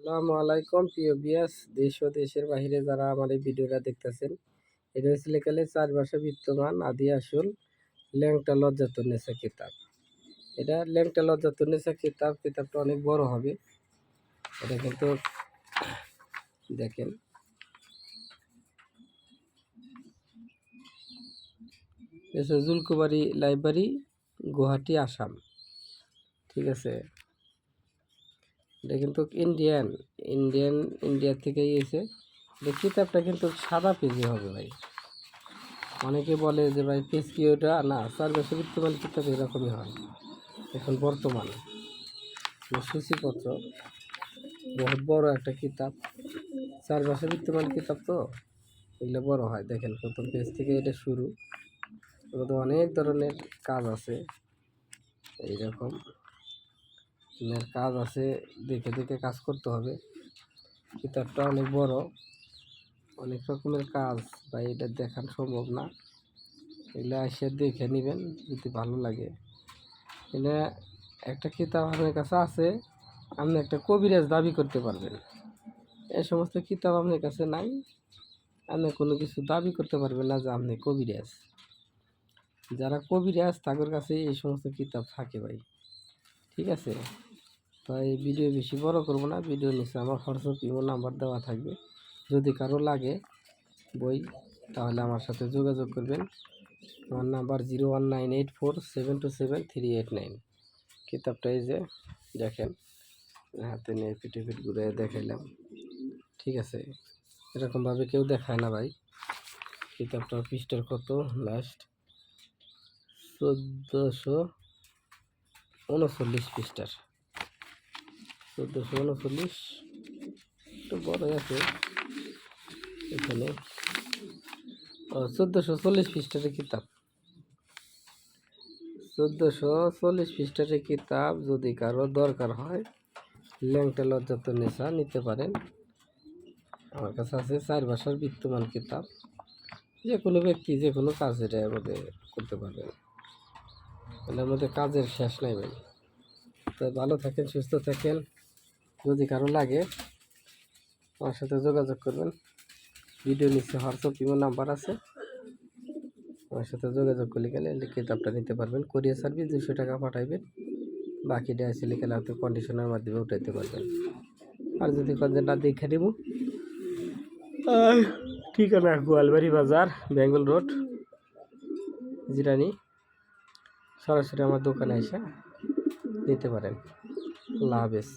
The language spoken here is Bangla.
আসসালামু আলাইকুম, প্রিয় বিয়াস দেশ ও দেশের বাইরে যারা আমার এই ভিডিওটা দেখতেছেন, এটা হচ্ছে লেখালে চার মাসে বিদ্যমান আদি আসল ল্যাংটা লজ্জাতুন নেশা কিতাব। এটা ল্যাংটা লজ্জাতুন নেশা কিতাব, কিতাবটা অনেক বড় হবে। এটা কিন্তু দেখেন। এসে জুলকুবাড়ি লাইব্রেরি, গুয়াহাটি, আসাম। ঠিক আছে? এটা কিন্তু ইন্ডিয়ান ইন্ডিয়ান ইন্ডিয়া থেকে এসে। এই কিতাবটা কিন্তু সাদা পেজে হবে ভাই। অনেকে বলে যে ভাই, পেজ কি ওটা? না চার বছর বিদ্যমান কিতাব এরকমই হয়। এখন বর্তমানে সূচিপত্র, বহুত বড় একটা কিতাব। চার বছর বিদ্যমান কিতাব তো, এগুলো বড় হয়। দেখেন, প্রথম পেজ থেকে এটা শুরু। অনেক ধরনের কাজ আছে। এইরকম। কাজ আছে, দেখে দেখে কাজ করতে হবে। কিতাবটা অনেক বড়। অনেক রকমের কাজ বা এটা দেখান সম্ভব না। এগুলো এসে দেখে নেবেন, যদি ভালো লাগে। এটা একটা কিতাব আপনার কাছে আছে, আপনি একটা কবিরাজ দাবি করতে পারবেন। এই সমস্ত কিতাব আপনার কাছে নাই, আপনি কোনো কিছু দাবি করতে পারবেন না যে আপনি কবিরাজ। যারা কবিরাজ, তাদের কাছে এই সমস্ত কিতাব থাকে ভাই। ঠিক আছে? তো এই ভিডিও বেশি বড় করব না, ভিডিও নিচে আমার হোয়াটসঅ্যাপ ইমো নাম্বার দেওয়া থাকবে। যদি কারও লাগে বই, তাহলে আমার সাথে যোগাযোগ করবেন। আমার number zero one nine eight four seven two seven three eight nine. কিতাবটা এই যে, দেখেন, হাতে নিয়ে পিঠে পিঠ ঘুরে দেখাইলাম। ঠিক আছে, এরকমভাবে কেউ দেখায় না ভাই। কিতাবটার পৃষ্ঠার কত? লাস্ট চোদ্দোশো উনচল্লিশ পৃষ্ঠার। চোদ্দোশো উনচল্লিশ। একটু বড় আছে এখানে। চোদ্দোশো চল্লিশ পৃষ্ঠার কিতাব। চোদ্দোশো চল্লিশ পৃষ্ঠার কিতাব যদি কারও দরকার হয়, ল্যাংটা লজ্জাত নেশা, নিতে পারেন। আমার কাছে আছে চার ভাষার বিদ্যমান কিতাব। যে কোনো ব্যক্তি যে কোনো কাজ এটার মধ্যে করতে পারবেন এটার মধ্যে কাজের শেষ নাই ভাই। তো ভালো থাকেন, সুস্থ থাকেন। যদি কারও লাগে, আমার সাথে যোগাযোগ করবেন। ভিডিও নিচে হোয়াটসঅ্যাপ, ইমো নাম্বার আছে। আমার সাথে যোগাযোগ করলে গেলে কিতাবটা নিতে পারবেন। কোরিয়ার সার্ভিস দুশো টাকা পাঠাইবেন। বাকিটা এসে লিখে আপনি কন্ডিশনের মাধ্যমে উঠাইতে পারবেন। আর যদি না দেখে দেবো ঠিকানা গোয়ালবাড়ি বাজার, বেঙ্গল রোড, জিরানি। সরাসরি আমার দোকানে এসে নিতে পারেন। হাফেজ।